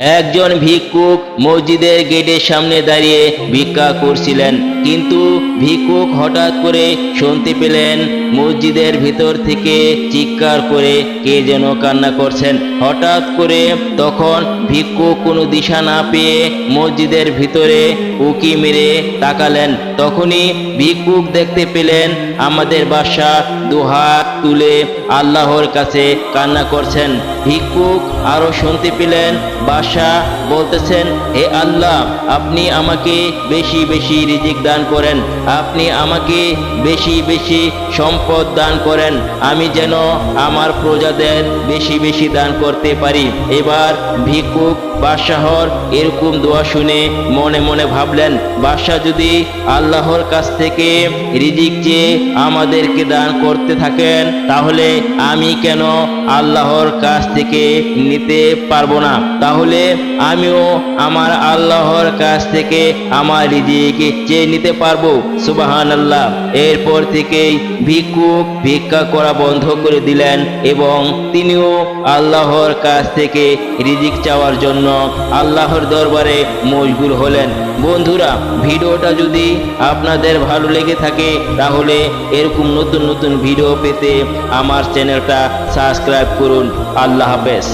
একজন ভিক্ষুক মসজিদের গেটের সামনে দাঁড়িয়ে ভিক্ষা করছিলেন, কিন্তু ভিক্ষুক হঠাৎ করে শুনতে পেলেন মসজিদের ভিতর থেকে চিৎকার করে কে যেন কান্না করছেন। হঠাৎ করে তখন ভিক্ষুক কোনো দিশা না পেয়ে মসজিদের ভিতরে উকি মেরে তাকালেন। তখনই ভিক্ষুক দেখতে পেলেন আমাদের বাসা দুহাত তুলে আল্লাহর কাছে কান্না করছেন। ভিক্ষুক আরও শুনতে পেলেন বাসা বলতেছেন, হে আল্লাহ, আপনি আমাকে বেশি বেশি রিজিক দান করেন। আপনি আমাকে বেশি বেশি সম্পদ দান করেন। আমি যেন আমার প্রজাদের বেশি বেশি দান করতে পারি। এবার ভিক্ষুক বাদশাহর এরকম দোয়া শুনে মনে মনে ভাবলেন, বাদশাহ যদি আল্লাহর কাছ থেকে রিজিক চেয়ে আমাদেরকে দান করতে থাকেন, তাহলে আমি কেন আল্লাহর কাছ থেকে নিতে পারব না? তাহলে আমিও আমার আল্লাহর কাছ থেকে আমার রিজিক চেয়ে নিতে পারব। সুবাহান আল্লাহ এরপর থেকেই ভিক্ষুক ভিক্ষা করা বন্ধ করে দিলেন এবং তিনিও আল্লাহর কাছ থেকে রিজিক চাওয়ার জন্য আল্লাহর দরবারে মশগুল হলেন। বন্ধুরা, ভিডিওটা যদি আপনাদের ভালো লেগে থাকে, তাহলে এরকম নতুন নতুন ভিডিও পেতে আমার চ্যানেলটা সাবস্ক্রাইব করুন। আল্লাহ হাফেজ।